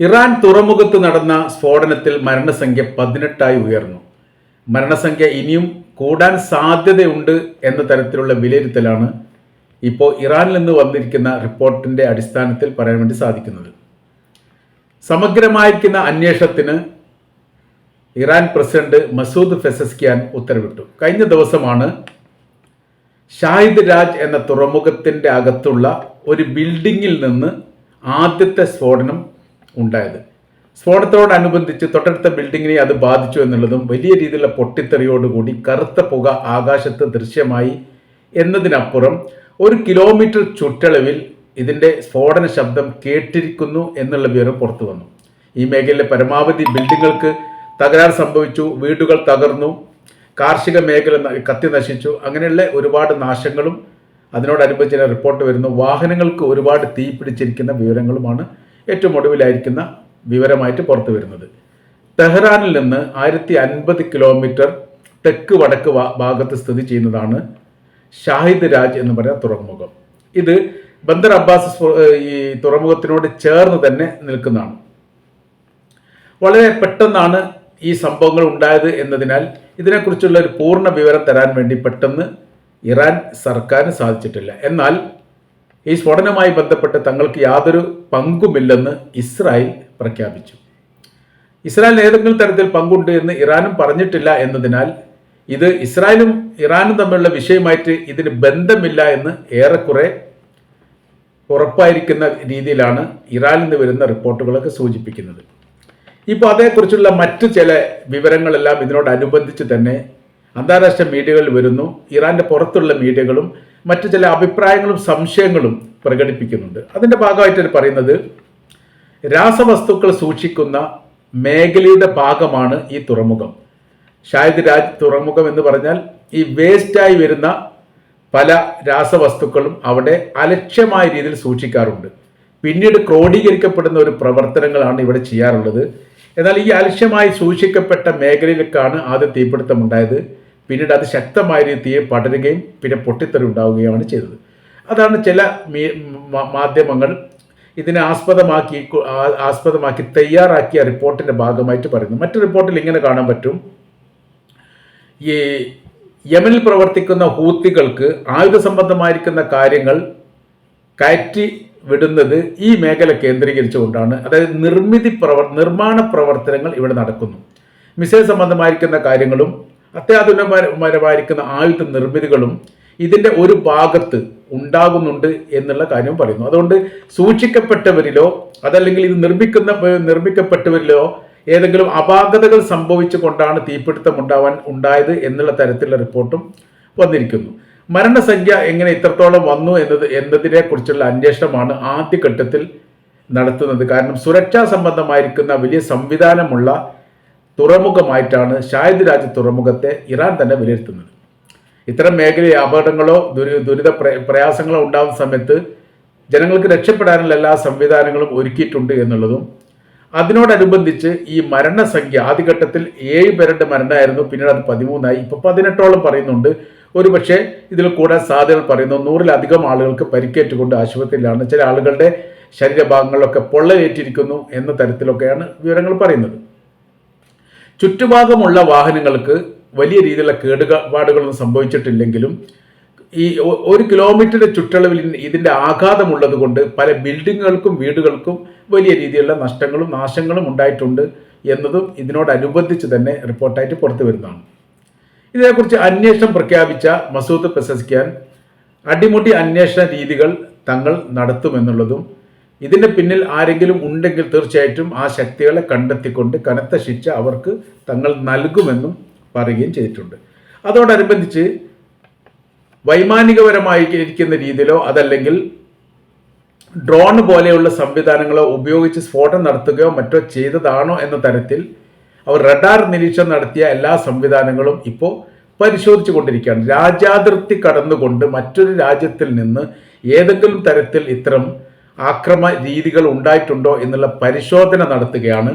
Iran തുറമുഖത്ത് നടന്ന സ്ഫോടനത്തിൽ മരണസംഖ്യ പതിനെട്ടായി ഉയർന്നു. മരണസംഖ്യ ഇനിയും കൂടാൻ സാധ്യതയുണ്ട് എന്ന തരത്തിലുള്ള വിലയിരുത്തലാണ് ഇപ്പോൾ ഇറാനിൽ നിന്ന് വന്നിരിക്കുന്ന റിപ്പോർട്ടിന്റെ അടിസ്ഥാനത്തിൽ പറയാൻ വേണ്ടി സാധിക്കുന്നത്. സമഗ്രമായിരിക്കുന്ന അന്വേഷണത്തിന് ഇറാൻ പ്രസിഡന്റ് മസൂദ് ഫെസസ്കിയാൻ ഉത്തരവിട്ടു. കഴിഞ്ഞ ദിവസമാണ് ഷാഹിദ് രാജ് എന്ന തുറമുഖത്തിന്റെ അകത്തുള്ള ഒരു ബിൽഡിങ്ങിൽ നിന്ന് ആദ്യത്തെ സ്ഫോടനം ഉണ്ടായത്. സ്ഫോടനത്തോടനുബന്ധിച്ച് തൊട്ടടുത്ത ബിൽഡിങ്ങിനെ അത് ബാധിച്ചു എന്നുള്ളതും വലിയ രീതിയിലുള്ള പൊട്ടിത്തെറിയോടുകൂടി കറുത്ത പുക ആകാശത്ത് ദൃശ്യമായി എന്നതിനപ്പുറം ഒരു കിലോമീറ്റർ ചുറ്റളവിൽ ഇതിന്റെ സ്ഫോടന ശബ്ദം കേട്ടിരിക്കുന്നു എന്നുള്ള വിവരം പുറത്തു വന്നു. ഈ മേഖലയിലെ പരമാവധി ബിൽഡിങ്ങുകൾക്ക് തകരാർ സംഭവിച്ചു വീടുകൾ തകർന്നു കാർഷിക മേഖല കത്തി നശിച്ചു അങ്ങനെയുള്ള ഒരുപാട് നാശങ്ങളും അതിനോടനുബന്ധിച്ച് റിപ്പോർട്ട് വരുന്നു. വാഹനങ്ങൾക്ക് ഒരുപാട് തീ പിടിച്ചിരിക്കുന്ന വിവരങ്ങളുമാണ് ഏറ്റവും ഒടുവിലായിരിക്കുന്ന വിവരമായിട്ട് പുറത്തു വരുന്നത്. ടെഹ്റാനിൽ നിന്ന് ആയിരത്തി അൻപത് കിലോമീറ്റർ തെക്ക് വടക്ക് ഭാഗത്ത് സ്ഥിതി ചെയ്യുന്നതാണ് ഷാഹിദ് രാജ് എന്ന് പറയുന്ന തുറമുഖം. ഇത് ബന്ദർ അബ്ബാസ് ഈ തുറമുഖത്തിനോട് ചേർന്ന് തന്നെ നിൽക്കുന്നതാണ്. വളരെ പെട്ടെന്നാണ് ഈ സംഭവങ്ങൾ ഉണ്ടായത് എന്നതിനാൽ ഇതിനെക്കുറിച്ചുള്ള ഒരു പൂർണ വിവരം തരാൻ വേണ്ടി പെട്ടെന്ന് ഇറാൻ സർക്കാരിന് സാധിച്ചിട്ടില്ല. എന്നാൽ ഈ സ്ഫോടനവുമായി ബന്ധപ്പെട്ട് തങ്ങൾക്ക് യാതൊരു പങ്കുമില്ലെന്ന് ഇസ്രായേൽ പ്രഖ്യാപിച്ചു. ഇസ്രായേൽ ഏതെങ്കിലും തരത്തിൽ പങ്കുണ്ട് എന്ന് ഇറാനും പറഞ്ഞിട്ടില്ല എന്നതിനാൽ ഇത് ഇസ്രായേലും ഇറാനും തമ്മിലുള്ള വിഷയമായിട്ട് ഇതിന് ബന്ധമില്ല എന്ന് ഏറെക്കുറെ ഉറപ്പായിരിക്കുന്ന രീതിയിലാണ് ഇറാനിൽ നിന്ന് വരുന്ന റിപ്പോർട്ടുകളൊക്കെ സൂചിപ്പിക്കുന്നത്. ഇപ്പോൾ അതേക്കുറിച്ചുള്ള മറ്റു ചില വിവരങ്ങളെല്ലാം ഇതിനോടനുബന്ധിച്ച് തന്നെ അന്താരാഷ്ട്ര മീഡിയകളിൽ വരുന്നു. ഇറാന്റെ പുറത്തുള്ള മീഡിയകളും മറ്റു ചില അഭിപ്രായങ്ങളും സംശയങ്ങളും പ്രകടിപ്പിക്കുന്നുണ്ട്. അതിന്റെ ഭാഗമായിട്ട് പറയുന്നത് രാസവസ്തുക്കൾ സൂക്ഷിക്കുന്ന മേഖലയുടെ ഭാഗമാണ് ഈ തുറമുഖം. ഷാഹിദ് രാജ് തുറമുഖം എന്ന് പറഞ്ഞാൽ ഈ വേസ്റ്റായി വരുന്ന പല രാസവസ്തുക്കളും അവിടെ അലക്ഷ്യമായ രീതിയിൽ സൂക്ഷിക്കാറുണ്ട്. പിന്നീട് ക്രോഡീകരിക്കപ്പെടുന്ന ഒരു പ്രവർത്തനങ്ങളാണ് ഇവിടെ ചെയ്യാറുള്ളത്. എന്നാൽ ഈ അലക്ഷ്യമായി സൂക്ഷിക്കപ്പെട്ട മേഖലയിലേക്കാണ് ആദ്യം തീപിടുത്തം ഉണ്ടായത് പിന്നീട് അത് ശക്തമായ രീതിയെ പടരുകയും പിന്നെ പൊട്ടിത്തെറി ഉണ്ടാവുകയുമാണ് ചെയ്തത്. അതാണ് ചില മാധ്യമങ്ങൾ ഇതിനെ ആസ്പദമാക്കി ആസ്പദമാക്കി തയ്യാറാക്കിയ റിപ്പോർട്ടിന്റെ ഭാഗമായിട്ട് പറയുന്നു. മറ്റു റിപ്പോർട്ടിൽ ഇങ്ങനെ കാണാൻ പറ്റും. ഈ യമനിൽ പ്രവർത്തിക്കുന്ന ഹൂത്തികൾക്ക് ആയുധ സംബന്ധമായിരിക്കുന്ന കാര്യങ്ങൾ കയറ്റി വിടുന്നത് ഈ മേഖല കേന്ദ്രീകരിച്ചുകൊണ്ടാണ്. അതായത് നിർമ്മിതി പ്രവർ നിർമ്മാണ പ്രവർത്തനങ്ങൾ ഇവിടെ നടക്കുന്നു. മിസൈൽ സംബന്ധമായിരിക്കുന്ന കാര്യങ്ങളും അത്യാധുനികപരമായിരിക്കുന്ന ആയുധ നിർമ്മിതികളും ഇതിന്റെ ഒരു ഭാഗത്ത് ഉണ്ടാകുന്നുണ്ട് എന്നുള്ള കാര്യം പറയുന്നു. അതുകൊണ്ട് സൂക്ഷിക്കപ്പെട്ടവരിലോ അതല്ലെങ്കിൽ ഇത് നിർമ്മിക്കുന്ന നിർമ്മിക്കപ്പെട്ടവരിലോ ഏതെങ്കിലും അപാകതകൾ സംഭവിച്ചു കൊണ്ടാണ് തീപിടുത്തം ഉണ്ടാവാൻ ഉണ്ടായത് എന്നുള്ള തരത്തിലുള്ള റിപ്പോർട്ടും വന്നിരിക്കുന്നു. മരണസംഖ്യ എങ്ങനെ ഇത്രത്തോളം വന്നു എന്നത് എന്നതിനെ കുറിച്ചുള്ള അന്വേഷണമാണ് ആദ്യഘട്ടത്തിൽ നടത്തുന്നത്. കാരണം സുരക്ഷാ സംബന്ധമായിരിക്കുന്ന വലിയ സംവിധാനമുള്ള തുറമുഖമായിട്ടാണ് ഷാഹിദ് രാജ് തുറമുഖത്തെ ഇറാൻ തന്നെ വിലയിരുത്തുന്നത്. ഇത്തരം മേഖലയിൽ അപകടങ്ങളോ ദുരി ദുരിത പ്ര- പ്രയാസങ്ങളോ ഉണ്ടാകുന്ന സമയത്ത് ജനങ്ങൾക്ക് രക്ഷപ്പെടാനുള്ള എല്ലാ സംവിധാനങ്ങളും ഒരുക്കിയിട്ടുണ്ട് എന്നുള്ളതും അതിനോടനുബന്ധിച്ച് ഈ മരണസംഖ്യ ആദ്യഘട്ടത്തിൽ ഏഴ് പേരുടെ മരണമായിരുന്നു പിന്നീട് അത് പതിമൂന്നായി. ഇപ്പൊ പതിനെട്ടോളം പറയുന്നുണ്ട്. ഒരു പക്ഷേ ഇതിൽ കൂടാൻ സാധ്യതകൾ പറയുന്നു. നൂറിലധികം ആളുകൾക്ക് പരിക്കേറ്റുകൊണ്ട് ആശുപത്രിയിലാണ്. ചില ആളുകളുടെ ശരീരഭാഗങ്ങളിലൊക്കെ പൊള്ളലേറ്റിരിക്കുന്നു എന്ന തരത്തിലൊക്കെയാണ് വിവരങ്ങൾ പറയുന്നത്. ചുറ്റുഭാഗമുള്ള വാഹനങ്ങൾക്ക് വലിയ രീതിയിലുള്ള കേടുപാടുകളൊന്നും സംഭവിച്ചിട്ടില്ലെങ്കിലും ഈ ഒരു കിലോമീറ്ററിന്റെ ചുറ്റളവിൽ ഇതിന്റെ ആഘാതമുള്ളത് കൊണ്ട് പല ബിൽഡിങ്ങുകൾക്കും വീടുകൾക്കും വലിയ രീതിയിലുള്ള നഷ്ടങ്ങളും നാശങ്ങളും ഉണ്ടായിട്ടുണ്ട് എന്നതും ഇതിനോടനുബന്ധിച്ച് തന്നെ റിപ്പോർട്ടായിട്ട് പുറത്തു വരുന്നതാണ്. ഇതിനെക്കുറിച്ച് അന്വേഷണം പ്രഖ്യാപിച്ച മസൂദ് പ്രശസിക്കാൻ അടിമുടി അന്വേഷണ രീതികൾ തങ്ങൾ നടത്തുമെന്നുള്ളതും ഇതിന്റെ പിന്നിൽ ആരെങ്കിലും ഉണ്ടെങ്കിൽ തീർച്ചയായിട്ടും ആ ശക്തികളെ കണ്ടെത്തിക്കൊണ്ട് കനത്ത ശിക്ഷ അവർക്ക് തങ്ങൾ നൽകുമെന്നും പറയുകയും ചെയ്തിട്ടുണ്ട്. അതോടനുബന്ധിച്ച് വൈമാനികപരമായി ഇരിക്കുന്ന രീതിയിലോ അതല്ലെങ്കിൽ ഡ്രോൺ പോലെയുള്ള സംവിധാനങ്ങളോ ഉപയോഗിച്ച് സ്ഫോടനം നടത്തുകയോ മറ്റോ ചെയ്തതാണോ എന്ന തരത്തിൽ അവർ റഡാർ നിരീക്ഷണം നടത്തിയ എല്ലാ സംവിധാനങ്ങളും ഇപ്പോൾ പരിശോധിച്ചു കൊണ്ടിരിക്കുകയാണ് രാജ്യാതിർത്തി കടന്നുകൊണ്ട് മറ്റൊരു രാജ്യത്തിൽ നിന്ന് ഏതെങ്കിലും തരത്തിൽ ഇത്തരം ആക്രമ രീതികൾ ഉണ്ടായിട്ടുണ്ടോ എന്നുള്ള പരിശോധന നടത്തുകയാണ്.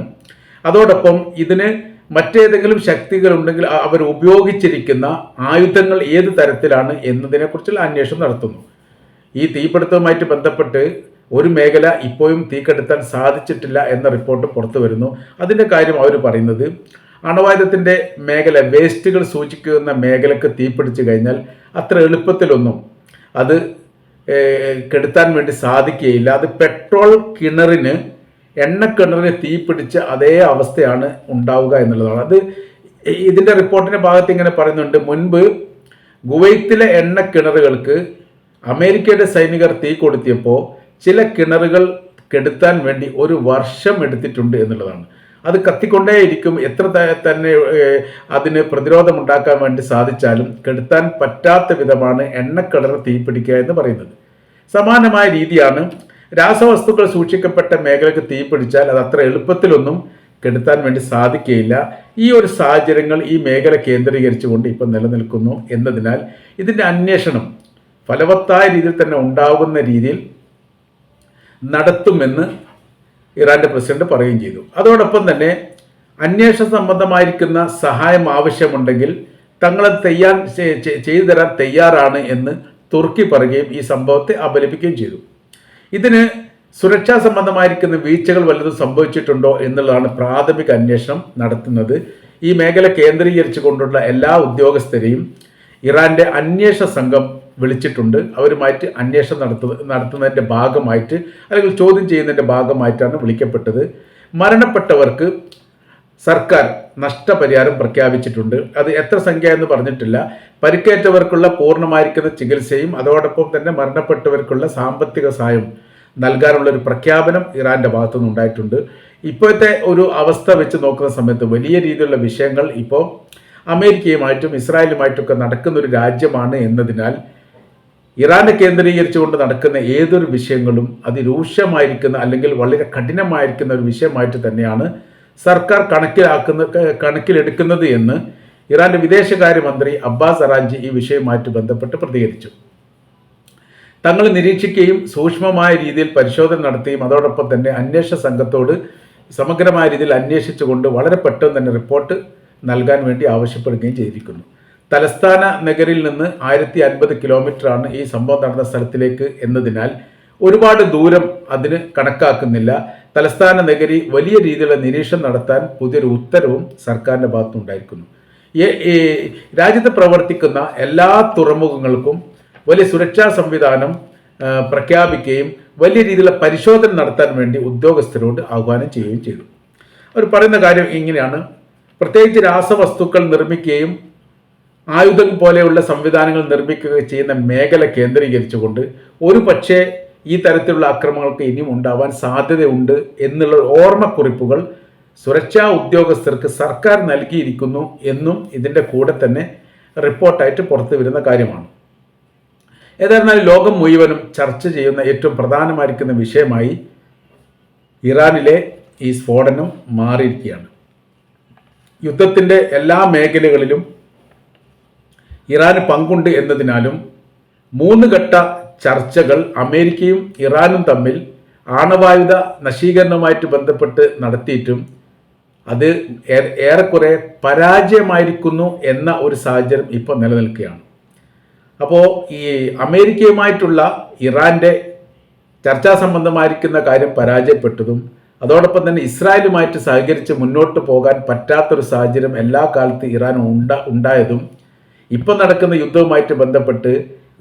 അതോടൊപ്പം ഇതിന് മറ്റേതെങ്കിലും ശക്തികൾ ഉണ്ടെങ്കിൽ അവർ ഉപയോഗിച്ചിരിക്കുന്ന ആയുധങ്ങൾ ഏത് തരത്തിലാണ് എന്നതിനെക്കുറിച്ചുള്ള അന്വേഷണം നടത്തുന്നു. ഈ തീപിടുത്തവുമായിട്ട് ബന്ധപ്പെട്ട് ഒരു മേഖല ഇപ്പോഴും തീക്കെടുത്താൻ സാധിച്ചിട്ടില്ല എന്ന റിപ്പോർട്ട് പുറത്തു വരുന്നു. അതിന്റെ കാര്യം അവർ പറയുന്നത് അണവായുധത്തിന്റെ മേഖല വേസ്റ്റുകൾ സൂചിക്കുന്ന മേഖലക്ക് തീപിടിച്ചു കഴിഞ്ഞാൽ അത്ര എളുപ്പത്തിലൊന്നും അത് കെടുത്താൻ വേണ്ടി സാധിക്കുകയില്ല. അത് പെട്രോൾ കിണറിന് എണ്ണക്കിണറിന് തീ പിടിച്ച അതേ അവസ്ഥയാണ് ഉണ്ടാവുക എന്നുള്ളതാണ്. അത് ഇതിന്റെ റിപ്പോർട്ടിന്റെ ഭാഗത്ത് ഇങ്ങനെ പറയുന്നുണ്ട് മുൻപ് കുവൈത്തിലെ എണ്ണ കിണറുകൾക്ക് അമേരിക്കയുടെ സൈനികർ തീ കൊടുത്തിയപ്പോൾ ചില കിണറുകൾ കെടുത്താൻ വേണ്ടി ഒരു വർഷം എടുത്തിട്ടുണ്ട് എന്നുള്ളതാണ്. അത് കത്തിക്കൊണ്ടേയിരിക്കും. എത്ര തന്നെ അതിന് അതിന് പ്രതിരോധമുണ്ടാക്കാൻ വേണ്ടി സാധിച്ചാലും കെടുത്താൻ പറ്റാത്ത വിധമാണ് എണ്ണക്കിണർ തീപിടിക്കുക എന്ന് പറയുന്നത്. സമാനമായ രീതിയാണ് രാസവസ്തുക്കൾ സൂക്ഷിക്കപ്പെട്ട മേഖലയ്ക്ക് തീപിടിച്ചാൽ അത് അത്ര എളുപ്പത്തിലൊന്നും കെടുത്താൻ വേണ്ടി സാധിക്കുകയില്ല. ഈ ഒരു സാഹചര്യങ്ങൾ ഈ മേഖല കേന്ദ്രീകരിച്ചുകൊണ്ട് ഇപ്പം നിലനിൽക്കുന്നു എന്നതിനാൽ ഇതിന്റെ അന്വേഷണം ഫലവത്തായ രീതിയിൽ തന്നെ ഉണ്ടാകുന്ന രീതിയിൽ നടത്തുമെന്ന് ഇറാന്റെ പ്രസിഡന്റ് പറയുകയും ചെയ്തു. അതോടൊപ്പം തന്നെ അന്വേഷണ സംബന്ധമായിരിക്കുന്ന സഹായം ആവശ്യമുണ്ടെങ്കിൽ തങ്ങളെ തയ്യാർ ചെയ്തു തരാൻ തയ്യാറാണ് എന്ന് തുർക്കി പറയുകയും ഈ സംഭവത്തെ അപലപിക്കുകയും ചെയ്തു. ഇതിന് സുരക്ഷാ സംബന്ധമായിരിക്കുന്ന വീഴ്ചകൾ വല്ലതും സംഭവിച്ചിട്ടുണ്ടോ എന്നുള്ളതാണ് പ്രാഥമിക അന്വേഷണം നടത്തുന്നത്. ഈ മേഖല കേന്ദ്രീകരിച്ചു കൊണ്ടുള്ള എല്ലാ ഉദ്യോഗസ്ഥരെയും ഇറാന്റെ അന്വേഷണ സംഘം വിളിച്ചിട്ടുണ്ട്. അവരുമായിട്ട് അന്വേഷണം നടത്തുന്ന നടത്തുന്നതിന്റെ ഭാഗമായിട്ട് അല്ലെങ്കിൽ ചോദ്യം ചെയ്യുന്നതിന്റെ ഭാഗമായിട്ടാണ് വിളിക്കപ്പെട്ടത്. മരണപ്പെട്ടവർക്ക് സർക്കാർ നഷ്ടപരിഹാരം പ്രഖ്യാപിച്ചിട്ടുണ്ട്. അത് എത്ര സംഖ്യ എന്ന് പറഞ്ഞിട്ടില്ല. പരിക്കേറ്റവർക്കുള്ള പൂർണമായിരിക്കുന്ന ചികിത്സയും അതോടൊപ്പം തന്നെ മരണപ്പെട്ടവർക്കുള്ള സാമ്പത്തിക സഹായം നൽകാനുള്ള ഒരു പ്രഖ്യാപനം ഇറാന്റെ ഭാഗത്തുനിന്ന് ഉണ്ടായിട്ടുണ്ട്. ഇപ്പോഴത്തെ ഒരു അവസ്ഥ വെച്ച് നോക്കുന്ന സമയത്ത് വലിയ രീതിയിലുള്ള വിഷയങ്ങൾ ഇപ്പോൾ അമേരിക്കയുമായിട്ടും ഇസ്രായേലുമായിട്ടൊക്കെ നടക്കുന്ന ഒരു രാജ്യമാണ് എന്നതിനാൽ ഇറാനെ കേന്ദ്രീകരിച്ചുകൊണ്ട് നടക്കുന്ന ഏതൊരു വിഷയങ്ങളും അതിരൂക്ഷമായിരിക്കുന്ന അല്ലെങ്കിൽ വളരെ കഠിനമായിരിക്കുന്ന ഒരു വിഷയമായിട്ട് തന്നെയാണ് സർക്കാർ കണക്കിലാക്കുന്ന കണക്കിലെടുക്കുന്നത് എന്ന് ഇറാന്റെ വിദേശകാര്യമന്ത്രി അബ്ബാസ് അറാഞ്ചി ഈ വിഷയവുമായിട്ട് ബന്ധപ്പെട്ട് പ്രതികരിച്ചു. തങ്ങൾ നിരീക്ഷിക്കുകയും സൂക്ഷ്മമായ രീതിയിൽ പരിശോധന നടത്തുകയും അതോടൊപ്പം തന്നെ അന്വേഷണ സംഘത്തോട് സമഗ്രമായ രീതിയിൽ അന്വേഷിച്ചുകൊണ്ട് വളരെ പെട്ടെന്ന് തന്നെ റിപ്പോർട്ട് നൽകാൻ വേണ്ടി ആവശ്യപ്പെടുകയും ചെയ്തിരിക്കുന്നു. തലസ്ഥാന നഗരിൽ നിന്ന് ആയിരത്തി അൻപത് കിലോമീറ്ററാണ് ഈ സംഭവം നടന്ന സ്ഥലത്തിലേക്ക് എന്നതിനാൽ ഒരുപാട് ദൂരം അതിന് കണക്കാക്കുന്നില്ല. തലസ്ഥാന നഗരി വലിയ രീതിയിലുള്ള നിരീക്ഷണം നടത്താൻ പുതിയൊരു ഉത്തരവും സർക്കാരിന്റെ ഭാഗത്തുനിന്നുണ്ടായിരിക്കുന്നു. രാജ്യത്ത് പ്രവർത്തിക്കുന്ന എല്ലാ തുറമുഖങ്ങൾക്കും വലിയ സുരക്ഷാ സംവിധാനം പ്രഖ്യാപിക്കുകയും വലിയ രീതിയിലുള്ള പരിശോധന നടത്താൻ വേണ്ടി ഉദ്യോഗസ്ഥരോട് ആഹ്വാനം ചെയ്യുകയും ചെയ്തു. അവർ പറയുന്ന കാര്യം ഇങ്ങനെയാണ്. പ്രത്യേകിച്ച് രാസവസ്തുക്കൾ നിർമ്മിക്കുകയും ആയുധം പോലെയുള്ള സംവിധാനങ്ങൾ നിർമ്മിക്കുക ചെയ്യുന്ന മേഖല കേന്ദ്രീകരിച്ചുകൊണ്ട് ഒരു പക്ഷേ ഈ തരത്തിലുള്ള അക്രമങ്ങൾക്ക് ഇനിയും ഉണ്ടാവാൻ സാധ്യതയുണ്ട് എന്നുള്ള ഓർമ്മക്കുറിപ്പുകൾ സുരക്ഷാ ഉദ്യോഗസ്ഥർക്ക് സർക്കാർ നൽകിയിരിക്കുന്നു എന്നും ഇതിന്റെ കൂടെ തന്നെ റിപ്പോർട്ടായിട്ട് പുറത്തു വരുന്ന കാര്യമാണ്. ഏതായിരുന്നാലും ലോകം മുഴുവനും ചർച്ച ചെയ്യുന്ന ഏറ്റവും പ്രധാനമായിരിക്കുന്ന വിഷയമായി ഇറാനിലെ ഈ സ്ഫോടനം മാറിയിരിക്കുകയാണ്. യുദ്ധത്തിന്റെ എല്ലാ മേഖലകളിലും ഇറാന് പങ്കുണ്ട് എന്നതിനാലും മൂന്ന് ഘട്ട ചർച്ചകൾ അമേരിക്കയും ഇറാനും തമ്മിൽ ആണവായുധ നശീകരണവുമായിട്ട് ബന്ധപ്പെട്ട് നടത്തിയിട്ടും അത് ഏറെക്കുറെ പരാജയമായിരിക്കുന്നു എന്ന ഒരു സാഹചര്യം ഇപ്പോൾ നിലനിൽക്കുകയാണ്. അപ്പോൾ ഈ അമേരിക്കയുമായിട്ടുള്ള ഇറാന്റെ ചർച്ചാ സംബന്ധമായിരിക്കുന്ന കാര്യം പരാജയപ്പെട്ടതും അതോടൊപ്പം തന്നെ ഇസ്രായേലുമായിട്ട് സഹകരിച്ച് മുന്നോട്ട് പോകാൻ പറ്റാത്തൊരു സാഹചര്യം എല്ലാ കാലത്തും ഇറാൻ ഉണ്ട ഉണ്ടായതും ഇപ്പം നടക്കുന്ന യുദ്ധവുമായിട്ട് ബന്ധപ്പെട്ട്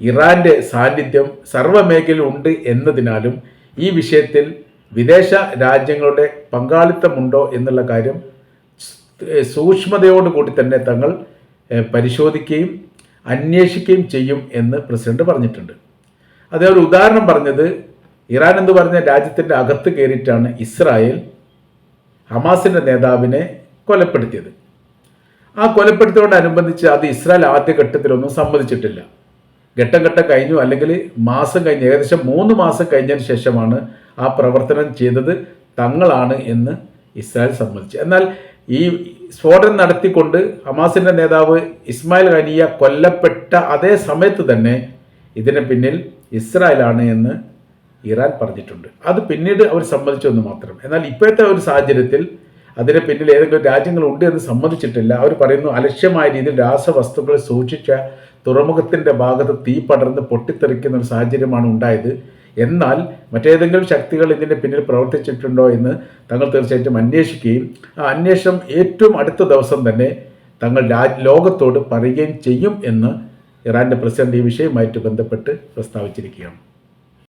ഇറാന്റെ സാന്നിധ്യം സർവമേഖലയിൽ ഉണ്ട് എന്നതിനാലും ഈ വിഷയത്തിൽ വിദേശ രാജ്യങ്ങളുടെ പങ്കാളിത്തമുണ്ടോ എന്നുള്ള കാര്യം സൂക്ഷ്മതയോടുകൂടി തന്നെ തങ്ങൾ പരിശോധിക്കുകയും അന്വേഷിക്കുകയും ചെയ്യും എന്ന് പ്രസിഡന്റ് പറഞ്ഞിട്ടുണ്ട്. അതേ ഒരു ഉദാഹരണം പറഞ്ഞത് ഇറാൻ എന്ന് പറഞ്ഞ രാജ്യത്തിന്റെ അകത്ത് കയറിയിട്ടാണ് ഇസ്രായേൽ ഹമാസിന്റെ നേതാവിനെ കൊലപ്പെടുത്തിയത്. ആ കൊലപ്പെടുത്തിയോടനുബന്ധിച്ച് അത് ഇസ്രായേൽ ആദ്യ ഘട്ടത്തിലൊന്നും സമ്മതിച്ചിട്ടില്ല. ഘട്ടം ഘട്ടം കഴിഞ്ഞു. അല്ലെങ്കിൽ മാസം കഴിഞ്ഞ് ഏകദേശം മൂന്ന് മാസം കഴിഞ്ഞതിന് ശേഷമാണ് ആ പ്രവർത്തനം ചെയ്തത് തങ്ങളാണ് എന്ന് ഇസ്രായേൽ സമ്മതിച്ചു. എന്നാൽ ഈ സ്ഫോടനം നടത്തിക്കൊണ്ട് ഹമാസിന്റെ നേതാവ് ഇസ്മായിൽ ഖനിയ കൊല്ലപ്പെട്ട അതേ സമയത്ത് തന്നെ ഇതിന് പിന്നിൽ ഇസ്രായേലാണ് എന്ന് ഇറാൻ പറഞ്ഞിട്ടുണ്ട്. അത് പിന്നീട് അവർ സമ്മതിച്ചു എന്ന് മാത്രം. എന്നാൽ ഇപ്പോഴത്തെ ഒരു സാഹചര്യത്തിൽ അതിന് പിന്നിൽ ഏതെങ്കിലും രാജ്യങ്ങളുണ്ട് എന്ന് സമ്മതിച്ചിട്ടില്ല. അവർ പറയുന്നു അലക്ഷ്യമായ രീതിയിൽ രാസവസ്തുക്കൾ സൂക്ഷിച്ച തുറമുഖത്തിന്റെ ഭാഗത്ത് തീ പടർന്ന് പൊട്ടിത്തെറിക്കുന്ന ഒരു സാഹചര്യമാണ് ഉണ്ടായത്. എന്നാൽ മറ്റേതെങ്കിലും ശക്തികൾ ഇതിന്റെ പിന്നിൽ പ്രവർത്തിച്ചിട്ടുണ്ടോ എന്ന് തങ്ങൾ തീർച്ചയായിട്ടും അന്വേഷിക്കുകയും ആ അന്വേഷണം ഏറ്റവും അടുത്ത ദിവസം തന്നെ തങ്ങൾ ലോകത്തോട് പറയുകയും ചെയ്യും എന്ന് ഇറാന്റെ പ്രസിഡന്റ് ഈ വിഷയവുമായിട്ട് ബന്ധപ്പെട്ട് പ്രസ്താവിച്ചിരിക്കുകയാണ്.